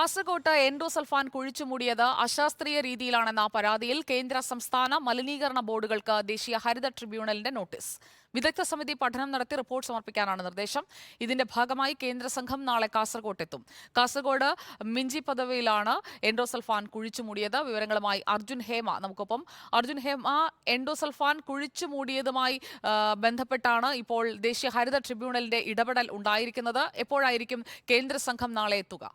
കാസർകോട്ട് എൻഡോസൾഫാൻ കുഴിച്ചുമൂടിയത് അശാസ്ത്രീയ രീതിയിലാണെന്ന പരാതിയിൽ കേന്ദ്ര സംസ്ഥാന മലിനീകരണ ബോർഡുകൾക്ക് ദേശീയ ഹരിത ട്രിബ്യൂണലിന്റെ നോട്ടീസ്. വിദഗ്ധ സമിതി പഠനം നടത്തി റിപ്പോർട്ട് സമർപ്പിക്കാനാണ് നിർദ്ദേശം. ഇതിന്റെ ഭാഗമായി കേന്ദ്ര സംഘം നാളെ കാസർകോട്ട് എത്തും. മിഞ്ചി പദവിയിലാണ് എൻഡോസൾഫാൻ കുഴിച്ചുമൂടിയത് വിവരങ്ങളുമായി അർജുൻ ഹേമ നമുക്കൊപ്പം. അർജുൻ ഹേമ എൻഡോസൾഫാൻ കുഴിച്ചുമൂടിയതുമായി മൂടിയതുമായി ബന്ധപ്പെട്ടാണ് ഇപ്പോൾ ദേശീയ ഹരിത ട്രിബ്യൂണലിന്റെ ഇടപെടൽ ഉണ്ടായിരിക്കുന്നത്. എപ്പോഴായിരിക്കും കേന്ദ്ര സംഘം നാളെ എത്തുക?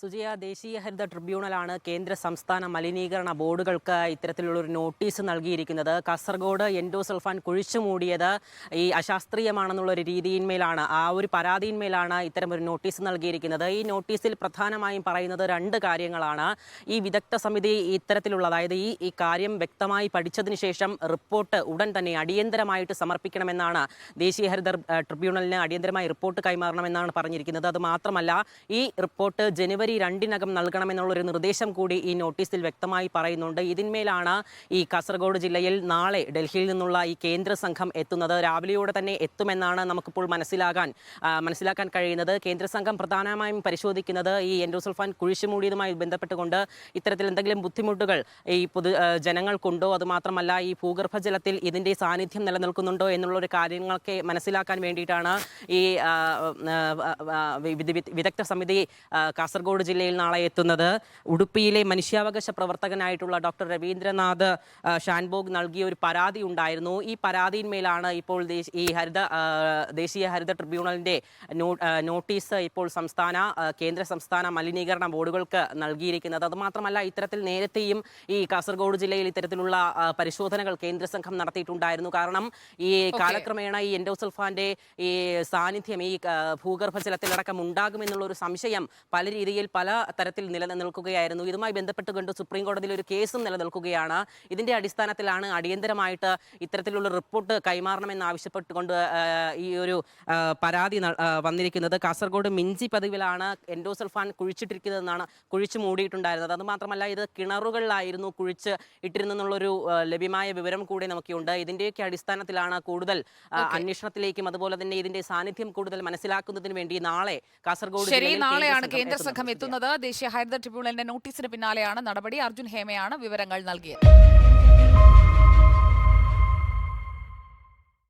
സുജയ ദേശീയ ഹരിത ട്രിബ്യൂണലാണ് കേന്ദ്ര സംസ്ഥാന മലിനീകരണ ബോർഡുകൾക്ക് ഇത്തരത്തിലുള്ളൊരു നോട്ടീസ് നൽകിയിരിക്കുന്നത്. കാസർഗോഡ് എൻഡോസൾഫാൻ കുഴിച്ചു മൂടിയത് ഈ അശാസ്ത്രീയമാണെന്നുള്ളൊരു രീതിയിന്മേലാണ് ആ ഒരു പരാതിയിന്മേലാണ് ഇത്തരം ഒരു നോട്ടീസ് നൽകിയിരിക്കുന്നത്. ഈ നോട്ടീസിൽ പ്രധാനമായും പറയുന്നത് രണ്ട് കാര്യങ്ങളാണ്. ഈ വിദഗ്ധ സമിതി ഇത്തരത്തിലുള്ള അതായത് ഈ ഈ കാര്യം വ്യക്തമായി പഠിച്ചതിന് ശേഷം റിപ്പോർട്ട് ഉടൻ തന്നെ അടിയന്തരമായിട്ട് സമർപ്പിക്കണമെന്നാണ് ദേശീയ ഹരിത ട്രിബ്യൂണലിന് അടിയന്തരമായി റിപ്പോർട്ട് കൈമാറണമെന്നാണ് പറഞ്ഞിരിക്കുന്നത്. അത് മാത്രമല്ല ഈ റിപ്പോർട്ട് ജനുവരി രണ്ടിനകം നൽകണമെന്നുള്ള ഒരു നിർദ്ദേശം കൂടി ഈ നോട്ടീസിൽ വ്യക്തമായി പറയുന്നുണ്ട്. ഇതിന്മേലാണ് ഈ കാസർഗോഡ് ജില്ലയിൽ നാളെ ഡൽഹിയിൽ നിന്നുള്ള ഈ കേന്ദ്ര സംഘം എത്തുന്നത്. രാവിലെയോടെ തന്നെ എത്തുമെന്നാണ് നമുക്കിപ്പോൾ മനസ്സിലാകാൻ മനസ്സിലാക്കാൻ കഴിയുന്നത്. കേന്ദ്ര സംഘം പ്രധാനമായും പരിശോധിക്കുന്നത് ഈ എൻഡോസൾഫാൻ കുഴിച്ചുമൂടിയതുമായി ബന്ധപ്പെട്ടുകൊണ്ട് ഇത്തരത്തിൽ എന്തെങ്കിലും ബുദ്ധിമുട്ടുകൾ ഈ പൊതു ജനങ്ങൾക്കുണ്ടോ? അതുമാത്രമല്ല ഈ ഭൂഗർഭജലത്തിൽ ഇതിന്റെ സാന്നിധ്യം നിലനിൽക്കുന്നുണ്ടോ എന്നുള്ള ഒരു കാര്യങ്ങളൊക്കെ മനസ്സിലാക്കാൻ വേണ്ടിയിട്ടാണ് ഈ വിദഗ്ധ സമിതി ആ, കാസർഗോഡ് ജില്ലയിൽ നാളെ എത്തുന്നത്. ഉടുപ്പിയിലെ മനുഷ്യാവകാശ പ്രവർത്തകനായിട്ടുള്ള ഡോക്ടർ രവീന്ദ്രനാഥ് ഷാൻബോഗ് നൽകിയ ഒരു പരാതി ഉണ്ടായിരുന്നു. ഈ പരാതിയിന്മേലാണ് ഇപ്പോൾ ഈ ഹരിത ദേശീയ ഹരിത ട്രിബ്യൂണലിന്റെ നോട്ടീസ് ഇപ്പോൾ സംസ്ഥാന കേന്ദ്ര സംസ്ഥാന മലിനീകരണ ബോർഡുകൾക്ക് നൽകിയിരിക്കുന്നത്. അതുമാത്രമല്ല ഇത്തരത്തിൽ നേരത്തെയും ഈ കാസർഗോഡ് ജില്ലയിൽ ഇത്തരത്തിലുള്ള പരിശോധനകൾ കേന്ദ്ര സംഘം നടത്തിയിട്ടുണ്ടായിരുന്നു. കാരണം ഈ കാലക്രമേണ ഈ എൻഡോസൾഫാന്റെ ഈ സാന്നിധ്യം ഈ ഭൂഗർഭജലത്തിലടക്കം ഉണ്ടാകുമെന്നുള്ള ഒരു സംശയം പല രീതിയിൽ പല തരത്തിൽ നിലനിൽക്കുകയായിരുന്നു. ഇതുമായി ബന്ധപ്പെട്ടുകൊണ്ട് സുപ്രീം കോടതിയിൽ ഒരു കേസും നിലനിൽക്കുകയാണ്. ഇതിന്റെ അടിസ്ഥാനത്തിലാണ് അടിയന്തരമായിട്ട് ഇത്തരത്തിലുള്ള റിപ്പോർട്ട് കൈമാറണമെന്ന് ആവശ്യപ്പെട്ടുകൊണ്ട് ഈ ഒരു പരാതി വന്നിരിക്കുന്നത്. കാസർഗോഡ് മിഞ്ചി പതിവിലാണ് എൻഡോസൾഫാൻ കുഴിച്ചിട്ടിരിക്കുന്നതെന്നാണ് കുഴിച്ചു മൂടിയിട്ടുണ്ടായിരുന്നത്. അതുമാത്രമല്ല ഇത് കിണറുകളിലായിരുന്നു കുഴിച്ച് ഇട്ടിരുന്നെന്നുള്ളൊരു ലഭ്യമായ വിവരം കൂടി നമുക്കുണ്ട്. ഇതിന്റെയൊക്കെ അടിസ്ഥാനത്തിലാണ് കൂടുതൽ അന്വേഷണത്തിലേക്കും അതുപോലെ തന്നെ ഇതിന്റെ സാന്നിധ്യം കൂടുതൽ മനസ്സിലാക്കുന്നതിന് വേണ്ടി നാളെ കാസർഗോഡ് നാളെയാണ് കേന്ദ്ര സംഘം. എത്തുന്നത് ദേശീയ ഹരിത ട്രിബ്യൂണലിന്റെ നോട്ടീസിന് പിന്നാലെയാണ് നടപടി. അർജുൻ ഹേമയാണ് വിവരങ്ങൾ നൽകിയത്.